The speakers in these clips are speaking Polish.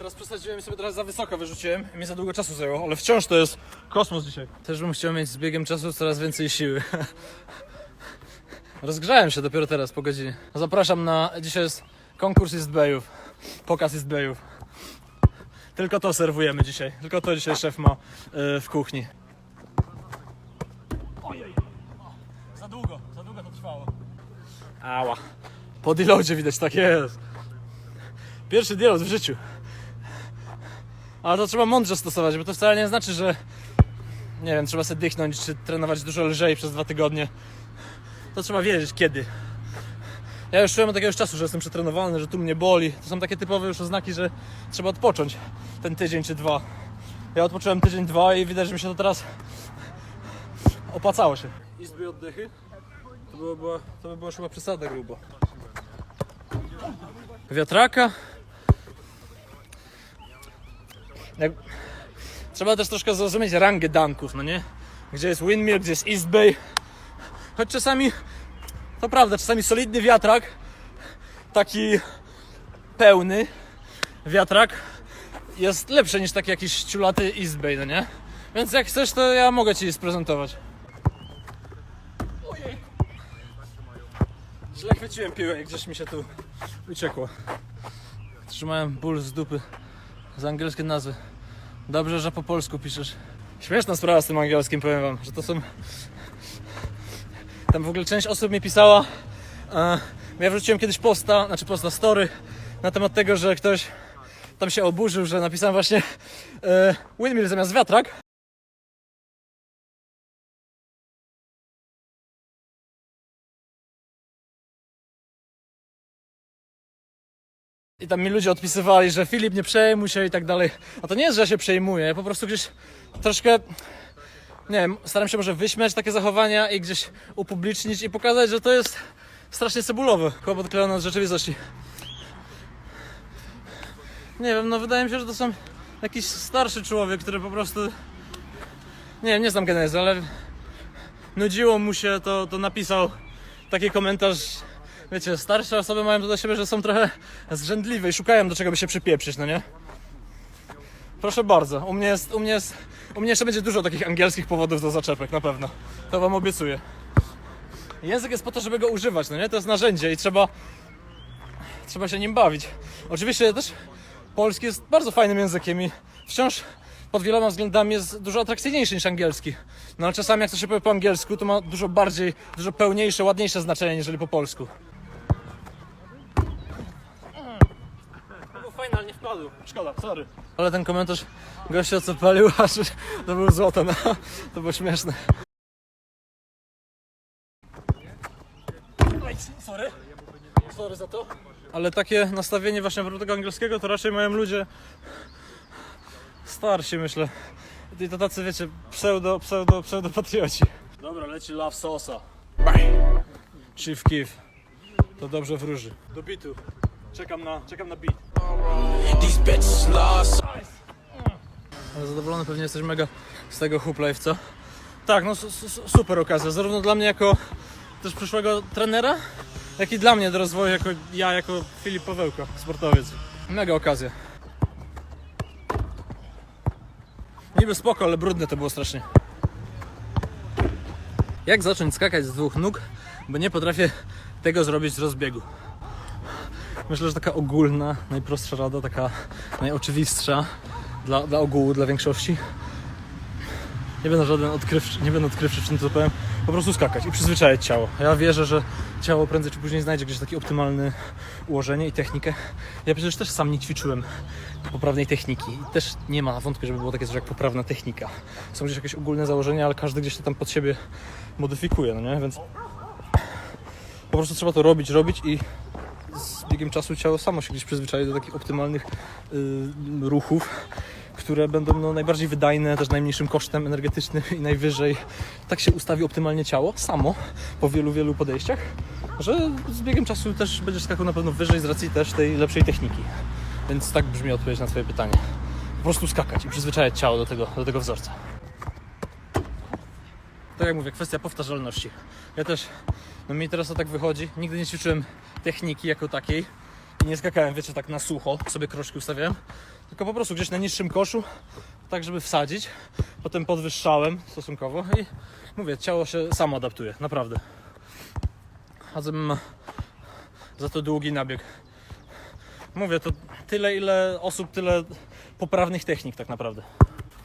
Teraz przesadziłem i sobie teraz za wysoko wyrzuciłem i mi za długo czasu zajęło, ale wciąż to jest kosmos dzisiaj. Też bym chciał mieć z biegiem czasu coraz więcej siły. Rozgrzałem się dopiero teraz po godzinie. Zapraszam na. Dzisiaj jest konkurs East Bayów. Pokaz East Bayów. Tylko to serwujemy dzisiaj. Tylko to dzisiaj szef ma yy, w kuchni. Ojej. Za długo, za długo to trwało. Ała. Po deloadzie widać, tak jest. Pierwszy deload w życiu. Ale to trzeba mądrze stosować, bo to wcale nie znaczy, że nie wiem, trzeba sobie dychnąć, czy trenować dużo lżej przez dwa tygodnie. To trzeba wiedzieć kiedy. Ja już czułem od jakiegoś czasu, że jestem przetrenowany, że tu mnie boli. To są takie typowe już oznaki, że trzeba odpocząć ten tydzień czy dwa. Ja odpocząłem tydzień, dwa i widać, że mi się to teraz opłacało się. Izby oddechy? To, by była, to by była chyba przesada grubo. Wiatraka? Jak... Trzeba też troszkę zrozumieć rangę danków, no nie? Gdzie jest windmill, gdzie jest East Bay. Choć czasami, to prawda, czasami solidny wiatrak, taki pełny wiatrak, jest lepszy niż taki jakiś ciulaty East Bay, no nie? Więc jak chcesz, to ja mogę Ci sprezentować. Ojej. Źle chwyciłem piłę gdzieś mi się tu uciekło. Trzymałem ból z dupy z angielskie nazwy. Dobrze, że po polsku piszesz. Śmieszna sprawa z tym angielskim, powiem wam, że to są... Tam w ogóle część osób mi pisała, e, ja wrzuciłem kiedyś posta, znaczy posta story na temat tego, że ktoś tam się oburzył, że napisałem właśnie e, windmill zamiast wiatrak. I tam mi ludzie odpisywali, że Filip nie przejmuj się i tak dalej. A to nie jest, że ja się przejmuję, po prostu gdzieś troszkę, nie wiem, staram się może wyśmiać takie zachowania i gdzieś upublicznić i pokazać, że to jest strasznie cebulowe, kłopot odklejone od rzeczywistości. Nie wiem, no wydaje mi się, że to są jakiś starszy człowiek, który po prostu, nie wiem, nie znam genezy, ale nudziło mu się, to, to napisał taki komentarz, wiecie, starsze osoby mają to do siebie, że są trochę zrzędliwe i szukają do czego by się przypieprzyć, no nie? Proszę bardzo, u mnie jest, u mnie jest, u mnie jeszcze będzie dużo takich angielskich powodów do zaczepek, na pewno. To wam obiecuję. Język jest po to, żeby go używać, no nie? To jest narzędzie i trzeba, trzeba się nim bawić. Oczywiście też polski jest bardzo fajnym językiem i wciąż pod wieloma względami jest dużo atrakcyjniejszy niż angielski. No ale czasami jak to się powie po angielsku, to ma dużo bardziej, dużo pełniejsze, ładniejsze znaczenie niżeli po polsku. To wpadł. Szkoda, sorry. Ale ten komentarz gościa co palił, aż to był złoto, no. To było śmieszne. Sorry. Sorry za to. Ale takie nastawienie właśnie do tego angielskiego to raczej mają ludzie starsi myślę. I to tacy wiecie, pseudo, pseudo, pseudo patrioci. Dobra, leci Love Sosa. Chief Keef. To dobrze wróży. Do bitu. Czekam na, czekam na beat. Ale zadowolony pewnie jesteś mega z tego hoop co? Tak, no su- su- super okazja, zarówno dla mnie jako też przyszłego trenera, jak i dla mnie do rozwoju jako ja, jako Filip Pawełko, sportowiec. Mega okazja. Niby spoko, ale brudne to było strasznie. Jak zacząć skakać z dwóch nóg, bo nie potrafię tego zrobić z rozbiegu? Myślę, że taka ogólna, najprostsza rada, taka najoczywistsza dla, dla ogółu, dla większości. Nie będę żaden odkrywczy, nie będę odkrywczy w tym co powiem. Po prostu skakać i przyzwyczajać ciało. Ja wierzę, że ciało prędzej czy później znajdzie gdzieś takie optymalne ułożenie i technikę. Ja przecież też sam nie ćwiczyłem poprawnej techniki. I też nie ma wątpię, żeby było takie coś jak poprawna technika. Są gdzieś jakieś ogólne założenia, ale każdy gdzieś to tam pod siebie modyfikuje, no nie? Więc po prostu trzeba to robić, robić i z biegiem czasu ciało samo się gdzieś przyzwyczai do takich optymalnych y, ruchów, które będą no, najbardziej wydajne, też najmniejszym kosztem energetycznym i najwyżej tak się ustawi optymalnie ciało samo po wielu, wielu podejściach, że z biegiem czasu też będziesz skakał na pewno wyżej z racji też tej lepszej techniki. Więc tak brzmi odpowiedź na Twoje pytanie. Po prostu skakać i przyzwyczajać ciało do tego, do tego wzorca. Tak jak mówię, kwestia powtarzalności. Ja też, no mi teraz to tak wychodzi, nigdy nie ćwiczyłem techniki jako takiej. i nie skakałem, wiecie, tak na sucho, sobie kroczki ustawiałem, tylko po prostu gdzieś na niższym koszu, tak żeby wsadzić. Potem podwyższałem stosunkowo i mówię, ciało się samo adaptuje, naprawdę. A za, za to długi nabieg. Mówię, to tyle, ile osób, tyle poprawnych technik tak naprawdę.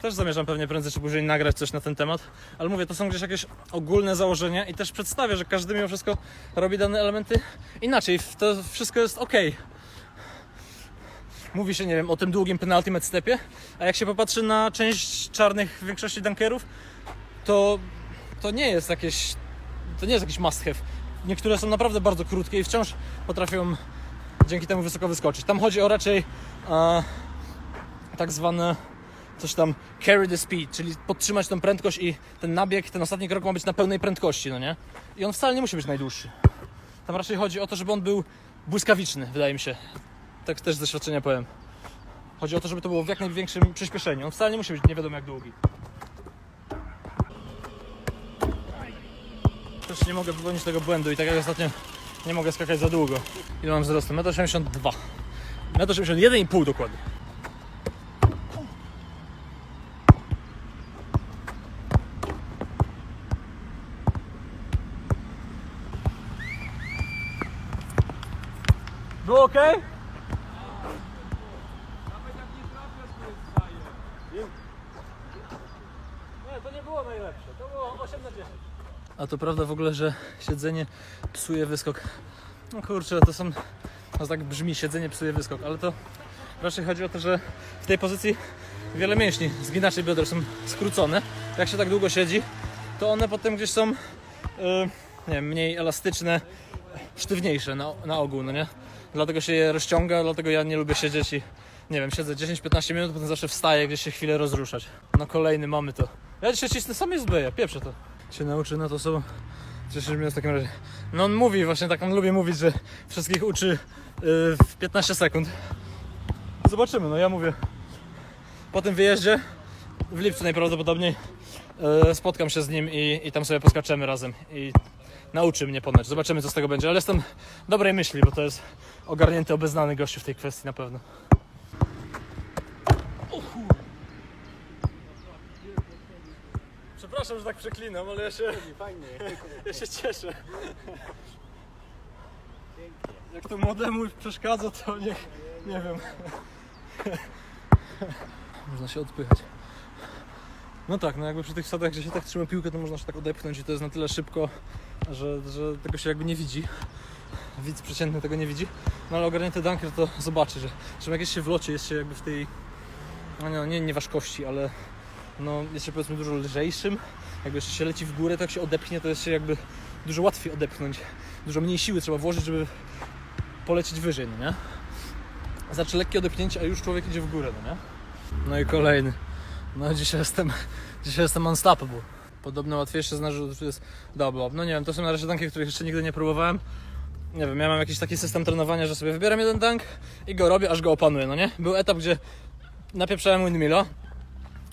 Też zamierzam pewnie prędzej czy później nagrać coś na ten temat, ale mówię, to są gdzieś jakieś ogólne założenia i też przedstawię, że każdy mimo wszystko robi dane elementy inaczej. To wszystko jest ok. Mówi się, nie wiem, o tym długim penultimate stepie, a jak się popatrzy na część czarnych w większości dunkerów, to to nie jest jakieś to nie jest jakiś must have. Niektóre są naprawdę bardzo krótkie i wciąż potrafią dzięki temu wysoko wyskoczyć. Tam chodzi o raczej e, tak zwane coś tam carry the speed, czyli podtrzymać tą prędkość i ten nabieg, ten ostatni krok ma być na pełnej prędkości, no nie? I on wcale nie musi być najdłuższy. Tam raczej chodzi o to, żeby on był błyskawiczny, wydaje mi się. Tak też z doświadczenia powiem. Chodzi o to, żeby to było w jak największym przyspieszeniu. On wcale nie musi być nie wiadomo jak długi. Też nie mogę popełnić tego błędu i tak jak ostatnio nie mogę skakać za długo. Ile mam wzrostu? 1,82 m. 1,81,5 m dokładnie. Było ok? Nie, to nie było najlepsze. To było 8 na 10. A to prawda w ogóle, że siedzenie psuje wyskok. No kurczę, to są. No tak brzmi, siedzenie psuje wyskok, ale to raczej chodzi o to, że w tej pozycji wiele mięśni, zginacze bioder są skrócone. Jak się tak długo siedzi, to one potem gdzieś są yy, nie wiem, mniej elastyczne, sztywniejsze na, na ogół, no nie? Dlatego się je rozciąga, dlatego ja nie lubię siedzieć i nie wiem, siedzę 10-15 minut, potem zawsze wstaję gdzieś się chwilę rozruszać. No kolejny mamy to. Ja dzisiaj cisnę sam jest ja pieprzę to. Się nauczy na to są. Cieszy mnie w takim razie. No on mówi właśnie tak, on lubi mówić, że wszystkich uczy yy, w 15 sekund. Zobaczymy, no ja mówię. Po tym wyjeździe, w lipcu najprawdopodobniej, yy, spotkam się z nim i, i tam sobie poskaczemy razem. I nauczy mnie ponoć. Zobaczymy co z tego będzie, ale jestem dobrej myśli, bo to jest ogarnięty, obeznany gościu w tej kwestii na pewno. Przepraszam, że tak przeklinam, ale ja się, Fajnie. ja się cieszę. Jak to młodemu przeszkadza, to niech, nie wiem. Można się odpychać. No tak, no jakby przy tych wsadach, gdzie się tak trzyma piłkę, to można się tak odepchnąć i to jest na tyle szybko, że, że tego się jakby nie widzi. Widz przeciętny tego nie widzi. No ale ogarnięty dunker to zobaczy, że, że jak jest się w locie, jest się jakby w tej, no nie, nie, nie ważkości, ale no się powiedzmy dużo lżejszym. Jakby jeszcze się leci w górę, to jak się odepchnie, to się jakby dużo łatwiej odepchnąć. Dużo mniej siły trzeba włożyć, żeby polecieć wyżej, no nie? Znaczy lekkie odepchnięcie, a już człowiek idzie w górę, no nie? No i kolejny. No dzisiaj jestem, dzisiaj jestem unstoppable. Podobno łatwiejsze znaczy, że to jest double up. No nie wiem, to są na razie danki, których jeszcze nigdy nie próbowałem. Nie wiem, ja mam jakiś taki system trenowania, że sobie wybieram jeden dank i go robię, aż go opanuję, no nie? Był etap, gdzie napieprzałem windmilla,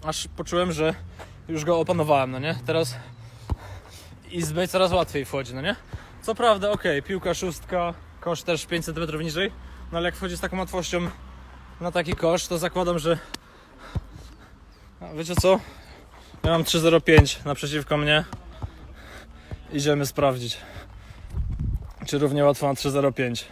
aż poczułem, że już go opanowałem, no nie? Teraz izbę coraz łatwiej wchodzi, no nie? Co prawda, okej, piłka szóstka, kosz też 5 cm niżej, no ale jak wchodzi z taką łatwością na taki kosz, to zakładam, że a wiecie co? Ja mam 3.05 naprzeciwko mnie. Idziemy sprawdzić, czy równie łatwo na 3.05.